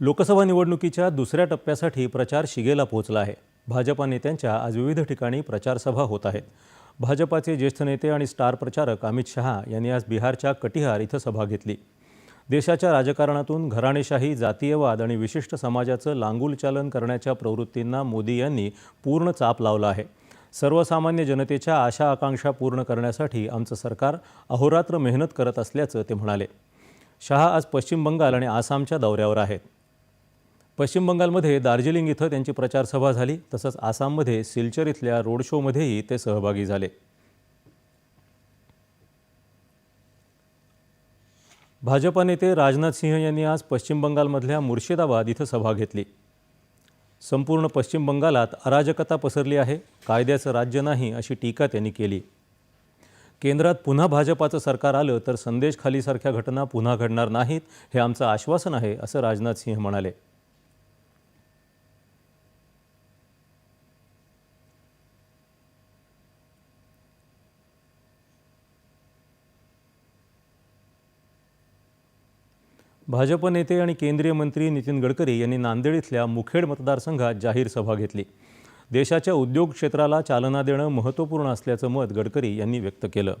लोकसभा निवडणुकीच्या दुसऱ्या टप्प्यासाठी प्रचार शिगेला पोहोचला आहे. भाजपा नेत्यांच्या आज विविध ठिकाणी प्रचारसभा होत आहेत. भाजपाचे ज्येष्ठ नेते आणि स्टार प्रचारक अमित शहा यांनी आज बिहारच्या कटिहार इथं सभा घेतली. देशाच्या राजकारणातून घराणेशाही जातीयवाद आणि विशिष्ट समाजाचं लांगुलचालन करण्याच्या प्रवृत्तींना मोदी यांनी पूर्ण चाप लावला आहे. सर्वसामान्य जनतेच्या आशा आकांक्षा पूर्ण करण्यासाठी आमचं सरकार अहोरात्र मेहनत करत असल्याचं ते म्हणाले. शहा आज पश्चिम बंगाल आणि आसामच्या दौऱ्यावर आहेत. पश्चिम बंगालमध्ये दार्जिलिंग इथं त्यांची प्रचारसभा झाली तसंच आसाममध्ये सिलचर इथल्या रोड शोमध्येही ते सहभागी झाले. भाजपा नेते राजनाथ सिंह यांनी आज पश्चिम बंगालमधल्या मुर्शिदाबाद इथं सभा घेतली. संपूर्ण पश्चिम बंगालात अराजकता पसरली आहे कायद्याचं राज्य नाही अशी टीका त्यांनी केली. केंद्रात पुन्हा भाजपाचं सरकार आलं तर संदेश खालीसारख्या घटना पुन्हा घडणार नाहीत हे आमचं आश्वासन आहे असं राजनाथ सिंह म्हणाले. भाजप नेते आणि केंद्रीय मंत्री नितीन गडकरी यांनी नांदेड इथल्या मुखेड मतदारसंघात जाहीर सभा घेतली. देशाच्या उद्योग क्षेत्राला चालना देणं महत्त्वपूर्ण असल्याचं मत गडकरी यांनी व्यक्त केलं.